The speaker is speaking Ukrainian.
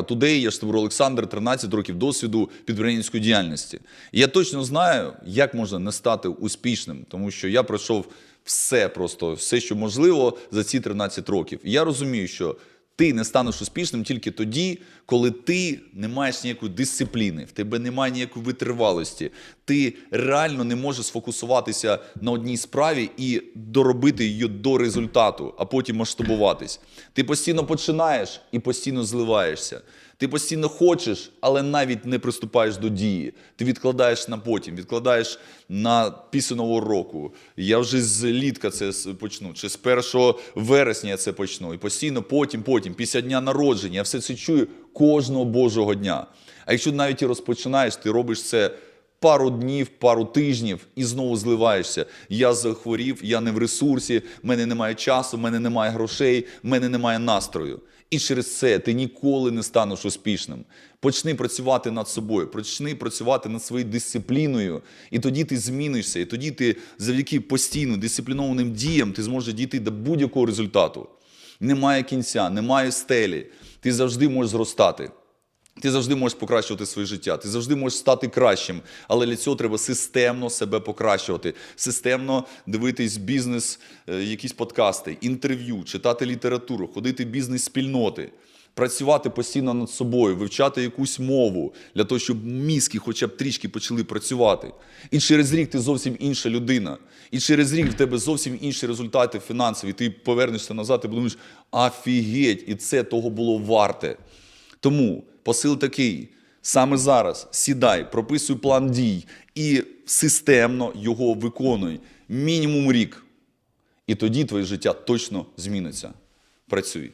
Today, я ж Штабур Олександр, 13 років досвіду підприємницької діяльності. І я точно знаю, як можна не стати успішним, тому що я пройшов все просто, все, що можливо за ці 13 років. І я розумію, що ти не станеш успішним тільки тоді, коли ти не маєш ніякої дисципліни, в тебе немає ніякої витривалості. Ти реально не можеш сфокусуватися на одній справі і доробити її до результату, а потім масштабуватись. Ти постійно починаєш і постійно зливаєшся. Ти постійно хочеш, але навіть не приступаєш до дії. Ти відкладаєш на потім, відкладаєш на після нового року. Я вже з літка це почну, чи з 1 вересня я це почну. І постійно потім, потім, після дня народження. Я все це чую кожного божого дня. А якщо навіть і розпочинаєш, ти робиш це пару днів, пару тижнів і знову зливаєшся. Я захворів, я не в ресурсі, в мене немає часу, в мене немає грошей, в мене немає настрою. І через це ти ніколи не станеш успішним. Почни працювати над собою, почни працювати над своєю дисципліною, і тоді ти змінишся, і тоді ти завдяки постійно дисциплінованим діям ти зможеш дійти до будь-якого результату. Немає кінця, немає стелі. Ти завжди можеш зростати. Ти завжди можеш покращувати своє життя, ти завжди можеш стати кращим, але для цього треба системно себе покращувати, системно дивитись бізнес, е, якісь подкасти, інтерв'ю, читати літературу, ходити в бізнес-спільноти, працювати постійно над собою, вивчати якусь мову для того, щоб мізки хоча б трішки почали працювати. І через рік ти зовсім інша людина. І через рік в тебе зовсім інші результати фінансові. Ти повернешся назад і подумаєш, афігеть, і це того було варте. Тому посил такий: саме зараз сідай, прописуй план дій і системно його виконуй. Мінімум рік. І тоді твоє життя точно зміниться. Працюй.